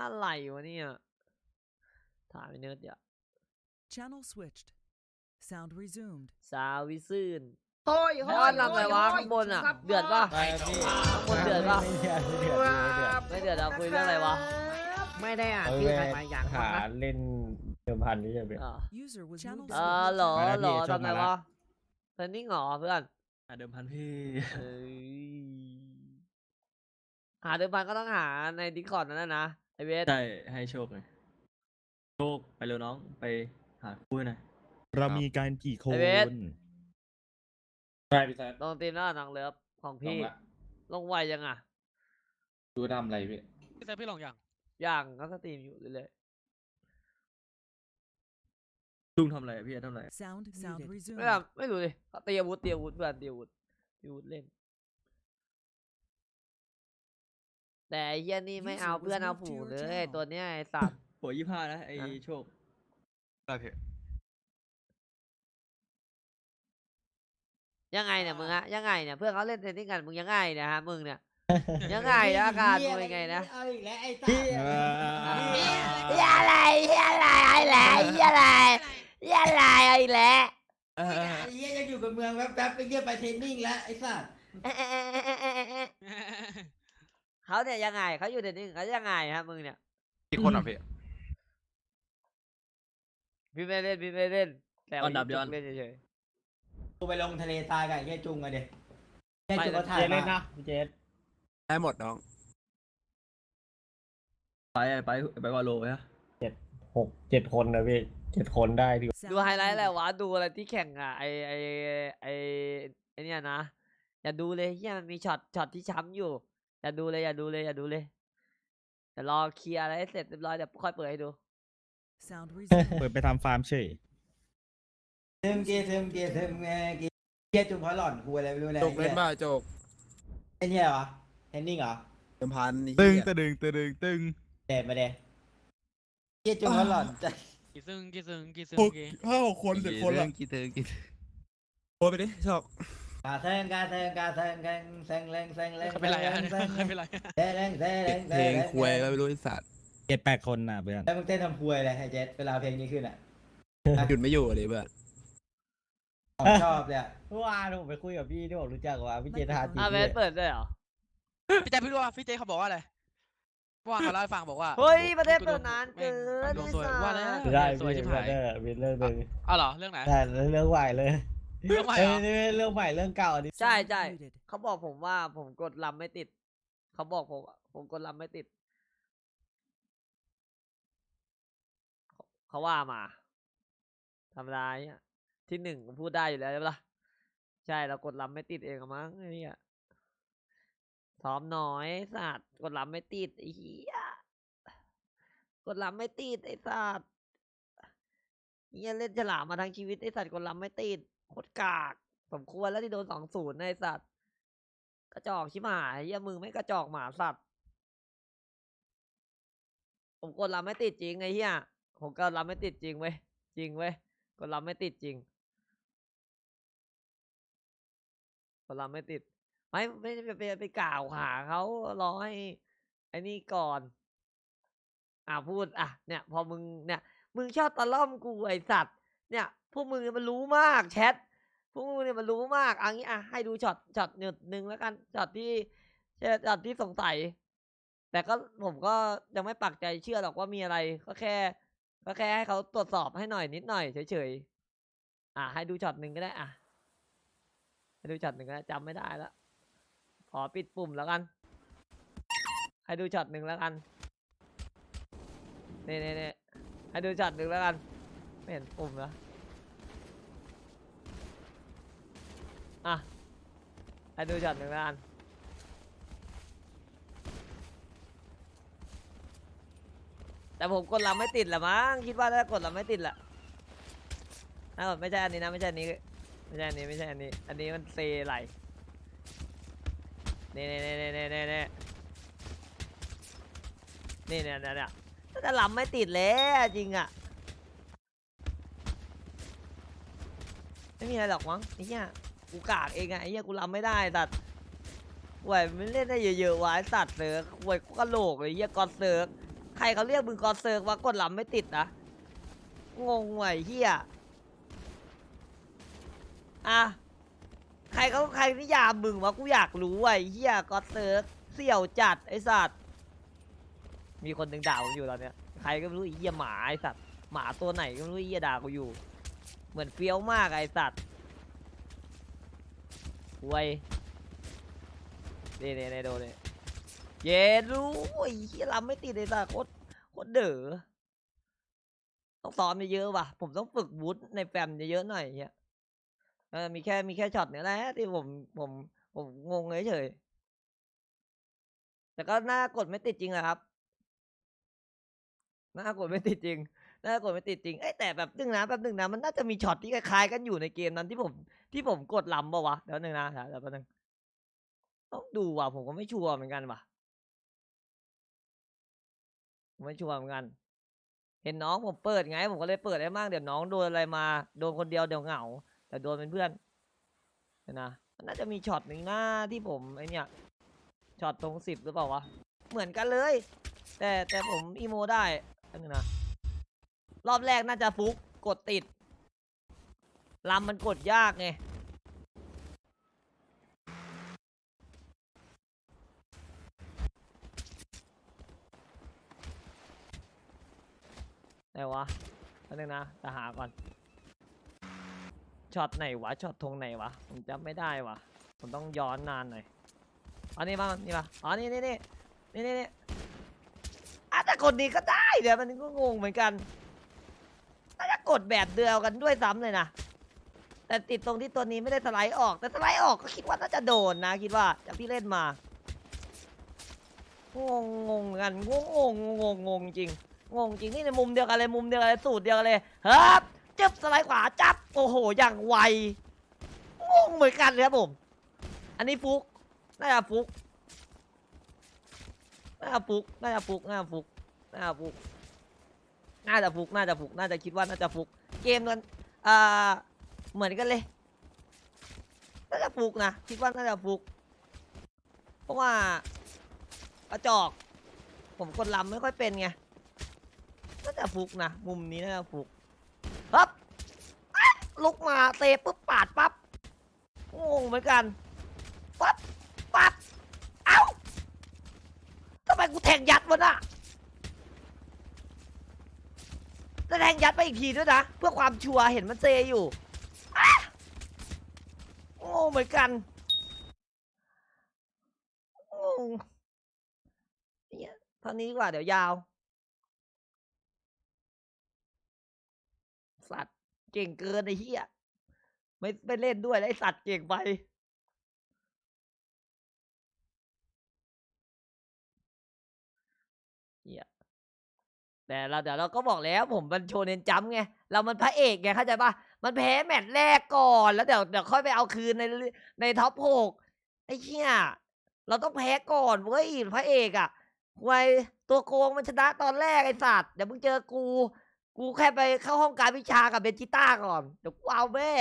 อะไรวะเนี่ยถามไอ้เนิร์ดเดี๋ยว Channel switched. Sound resumed. สาววิซื่นโอ้ยไอ้ออนทำอะไรวะข้างบนอะเดือดปะไม่พี่ข้างบนเดือดปะไม่เดือดไม่เดือดไม่เดือดไม่เดือดเราคุยเรื่องอะไรวะ ไม่ได้อะเอาพี่ไปใครมาอย่างหานั้นนะเล่นเดิมพันนี่จะเป็นอะ User was moved เอ to อ your เหรอมาแล้วเหรอพี่ชมทำไงมาแล้ววะเทรนนิ่งเหรอเพื่อนอะเดิมพันพี่เอ้ยหาเดิมพันก็ต้องหาในดิคอร์ดนั่นนะนะ ไอเวสใช่ให้โชคเลยโชคไปเร็วน้องไปหาคู่ให้หน่อยเรามีการกี่คนไอ้เบสใช่พี่แซดลงตีมหน้าหนังเลิฟของลพี่งละลงไวยังอะดูทำอะไรพี่พี่แซมพี่ลองอย่างอย่างก็สตรีมอยู่เรื่อยลุงทำอะไรอะพี่ทำอะไร Sound sound ๆ resumed. ไม่ทำไม่รู้ดิเตียวุธเตียวุธเพื่อนเตียวุธเตียวุธเล่น แต่ ไอ้เฮียนี่ไม่ User เอา was เพื่อนเอา moved to ผู your เลย channel ตัวเนี้ยไอสัตว์ หัวยี่ห้านะไอ้ฮะโชค ได้พี่ยังไงเนี่ยมึงฮะยังไงเนี่ยเพื่อนเขาเล่นเทนนิสกันมึงยังไงเนี่ยฮะมึงเนี่ย ยังไงนะอาการมึงยังไงนะเอาอีกแล้วไอ้สัตพี่ว์เฮียอะไรเฮียอะไรไอ้แหละเฮียอะไรเฮียอะไรไอ้แหละไอ้เหี้ยยังอยู่กับเมืองแป๊บๆไปเยี่ยไปเทรนนิ่งแล้วไอ้สัตว์ เขาเนี่ยยังไงเขาอยู่เทนนิสเขายังไงฮะมึงเนี่ยกี่คนอะพี่พี่ไม่เล่นพี่ไม่เล่น แต่ย้อนดับย้อนเล่นเฉยกูไปลงทะเลทรายกับไอ้เหี้ยจุงอะเด็กเหี้ยไม่จุงก็ถ่าเจยเล่นมานะพี่เจสได้หมดน้อง ไปไปไปวาโลฮะหกเจ็ดคนนะพี่เจ็ดคนได้ดีๆดูไฮไลท์อะไรวะดูอะไรที่แข่งอะไอไอไอไอเนี่ยนะ อย่าดูเลยเฮียมันมีช็อตช็อตที่ช้ำอยู่ อย่าดูเลยอย่าดูเลยอย่าดูเลยเดี๋ยวรอเคลียร์อะไรให้เสร็จเรียบร้อยเดี๋ยวค่อยเปิดให้ดู Sound resumed. เปิดไปทำฟาร์มเฉยเทิมเกเทิมเกเทิมเกเกเหี้ยจุงเขาหล่อนกูอะไรไม่รู้เลยจกเล่นบ้าจกไอ้เนี่ยเหรอเทรนนิ่งเหรอเดิมพันนี่ตึงเหี้ยตะดึงตะดึงตึงเด็ดมาเด็เหี้ยจุงเขาหล่อนจะกี่ซึ่งกี่ซึ่งกี่ซึ่งหกกี่ห้าหกคนเจ็ดคนละกี่ซึ่งกี่โอ้ไปดิชอบ กาเทิงกาเทิงกาเทิงกันเซ็งเล็งเซ็งเล็งไม่เป็นไรอะเซ็งไม่เป็นไรเซ็งเล็งเซ็งเล็งเพลงควยก็ไม่รู้ไอ้สัตว์เจ็ดแปดคนน่ะเพื่อนแล้วมึงเต้นทำควยอะไรไอ้เจ็ดเวลาเพลงนี้ขึ้นอะหยุดไม่อยู่เลยเพื่อนของชอบเลยอะเมื่อวานผมไปคุยกับพี่ที่ผมรู้จักว่าพี่เจทาจีอะเวสเปิดด้วยเหรอพี่แจ๊คพี่รู้ว่าพี่เจ๊เขาบอกว่าอะไรเมื่อวานเขาเล่าให้ฟังบอกว่าเฮ้ยประเทศกูเปิโดนานเกินแม่งดวงสวยไอ้สัสว่าแล้วได้สวยพี่ชิบเบหายเดอร์มีเรื่องหนึ่งอ้าวเหรอเรื่องไหนแต่เรื่องใหม่เลย เรื่องใหม่เหรอเอ้ยเรื่องใหม่เรื่องเก่าอันนี้ใช่ Sound ใช่ muted. เขาบอกผมว่าผมกดลำไม่ติด เขาบอกผมอะผมกดลำไม่ติด เขาเขาว่ามาธรรมดาเนี่ยที่หนึ่งผมพูดได้อยู่แล้วใช่ปะล่ะใช่เรากดลำไม่ติดเองอะมั้งไอ้เนี่ยซ้อมน้อยไอ้สัตว์กดลำไม่ติดไอ้เหี้ยกดลำไม่ติดไอ้สัตว์เหี้ยเล่นฉลามมาทั้งชีวิตไอ้สัตว์กดลำไม่ติด โคตรกากสมควรแล้วที่โดนสองศูนย์ไอ้สัตว์ กระจอกชิบหายเหี้ยมึงไม่กระจอกหมาสัตว์ ผมกดรับไม่ติดจริงไอ้เหี้ยผมกดรับไม่ติดจริงเว้ยจริงเว้ยกดรับไม่ติดจริงกดรับไม่ติด ไม่ไม่ไม่ไปไปกล่าวหาเขารอให้ไอ้นี่ก่อน อ่าพูดอะเนี่ย พอมึงเนี่ย มึงชอบตะล่อมกูไอสัตว์ เนี่ยพวกมึงเนี่ยมันรู้มากแชทพวกมึงเนี่ยมันรู้มากอังี้อะให้ดูช็อตช็อตหนึ่งหนึ่งแล้วกันช็อตที่ช็อตที่สงสัย แต่ก็ผมก็ยังไม่ปักใจเชื่อหรอกว่ามีอะไรก็แค่ ก็แค่ให้เขาตรวจสอบให้หน่อยนิดหน่อยเฉยๆอะให้ดูช็อตหนึ่งก็ได้อะให้ดูช็อตหนึ่งก็ได้จำไม่ได้แล้วขอปิดปุ่มแล้วกัน ให้ดูช็อตหนึ่งแล้วกันเน่เน่เน่ให้ดูช็อตหนึ่งแล้วกัน ไม่เห็นปุ่มนะอะให้ดูจัดหนึ่งแล้วอันแต่ผมกดลำไม่ติดละมั้งคิดว่าถ้ากดลำไม่ติดละนะกดไม่ใช่อันนี้นะไม่ใช่อันนี้ไม่ใช่อันนี้ไม่ใช่อันนี้ อันนี้มันเซไหลนี่นี่นี่นี่นี่นี่นี่เนี่ยเนี่ยถ้าลำไม่ติดเลยจริงอะ ไม่มีอะไรหรอกมั้งไอ้เหี้ยกูกากเองอะไอ้เหี้ยกูรำไม่ได้สัตว์ไหวมันเล่นได้เยอะๆวะไอ้สัตว์เสือกหวยกูกระโหลกเลยไอ้เหี้ยกอนเสือกใครเขาเรียกมึงกอเซิร์กว่ากดลำไม่ติดนะงงว่ะไอ้เฮียอะใครเขาใครนิยามมึงวะกูอยากรู้ว่ะไอ้เฮียกอเซิร์กเสี่ยวจัดไอ้สัตว์มีคนหนึ่งด่าผมอยู่ตอนเนี้ยใครก็ไม่รู้ไอ้เหี้ยหมาไอ้สัตว์หมาตัวไหนก็ไม่รู้ไอ้เหี้ยด่ากูอยู่ เหมือนเฟี้ยวมากไอ้สัตว์หวยเน่เน่เน่โดนเนี่ยเย็นรู้ไอ้เหี้ยลำไม่ติดเลยสัตว์โคตรโคตรเด๋อต้องซ้อมเยอะๆว่ะ ผมต้องฝึกบูทในแฟมเยอะๆหน่อยเงี้ยเออมีแค่มีแค่ช็อตเนี้ยแหละที่ผมผมผมงงเฉยๆแต่ก็น่ากดไม่ติดจริงอะครับน่ากดไม่ติดจริง น่ากดไม่ติดจริงเอ้ยแต่แบบนึงนะแป๊บนึงนะมันน่าจะมีช็อตที่คล้ายๆกันอยู่ในเกมนั้นที่ผมที่ผมกดลำปะวะเดี๋ยวนึงนะเดี๋ยวเดี๋ยวแป๊บนึงต้องดูว่ะผมก็ไม่ชัวร์เหมือนกันว่ะผมไม่ชัวร์เหมือนกัน เห็นน้องผมเปิดไง ผมก็เลยเปิดได้มากเดี๋ยวน้องโดนอะไรมาโดนคนเดียวเดี๋ยวเหงา แต่โดนเป็นเพื่อนเดี๋ยวนะมันน่าจะมีช็อตหนึ่งหน้าที่ผมไอเนี่ยช็อตตรงสิบหรือเปล่าวะเหมือนกันเลย แต่แต่ผมอีโมได้อันนึงนะ รอบแรกน่าจะฟุกกดติดลำมันกดยากไงไหนวะอันนึงนะจะหาก่อน ช็อตไหนวะ ช็อตทงไหนวะ ผมจำไม่ได้วะ ผมต้องย้อนนานหน่อย อันนี้มานี่มาอ๋อ นี่นี่นี่นี่นี่นี่อะแต่กดนี้ก็ได้ เดี๋ยวมันก็งงเหมือนกัน กดแบบเดียวกันด้วยซ้ำเลยนะ แต่ติดตรงที่ตัวนี้ไม่ได้สไลด์ออก แต่สไลด์ออกก็คิดว่าน่าจะโดนนะ คิดว่าจากที่เล่นมางงงงกันงงงงงงงจริง งงจริงนี่ในมุมเดียวกันเลยมุมเดียวกันเลยสูตรเดียวกันเลยครับจับสไลด์ขวาจับโอ้โหอย่างไวงงเหมือนกันเลยครับผม อันนี้ฟุกน่าจะฟุกน่าจะฟุกน่าจะฟุกน่าจะฟุกน่าจะฟุก น่าจะฟุกน่าจะฟุกน่าจะคิดว่าน่าจะฟุก เกมนั้นอ่าเหมือนกันเลย น่าจะฟุกนะคิดว่าน่าจะฟุก เพราะว่ากระจอก ผมกดลำไม่ค่อยเป็นไงน่าจะฟุกนะมุมนี้น่าจะฟุกฮับอ๊ะลุกมาเตะปุ๊บปาดปั๊บงงเหมือนกันปั๊บปั๊บเอ้าทำไมกูแทงยัดวะน่ะ แทงยัดไปอีกทีด้วยนะ เพื่อความชัวร์เห็นมันเซอยู่อ๊ะงงเหมือนกันเนี่ยเท่านี้ดีกว่าเดี๋ยวยาว สัตว์เก่งเกินไอ้เหี้ยไม่ไม่เล่นด้วยแล้วไอ้สัตว์เก่งไป แต่เราเดี๋ยวเราก็บอกแล้วผมมันโชว์เน้นจำไงเรามันพระเอกไงเข้าใจปะมันแพ้แมตช์แรกก่อนแล้วเดี๋ยวเดี๋ยวค่อยไปเอาคืนในในท็อปหกไอ้เหี้ยเราต้องแพ้ก่อนเว้ยพระเอกอะไว้ตัวโกงมันชนะตอนแรกไอ้สัตว์เดี๋ยวมึงเจอกู กูแค่ไปเข้าห้องการวิชากับเบนจิต้าก่อนเดี๋ยวกูเอาแม่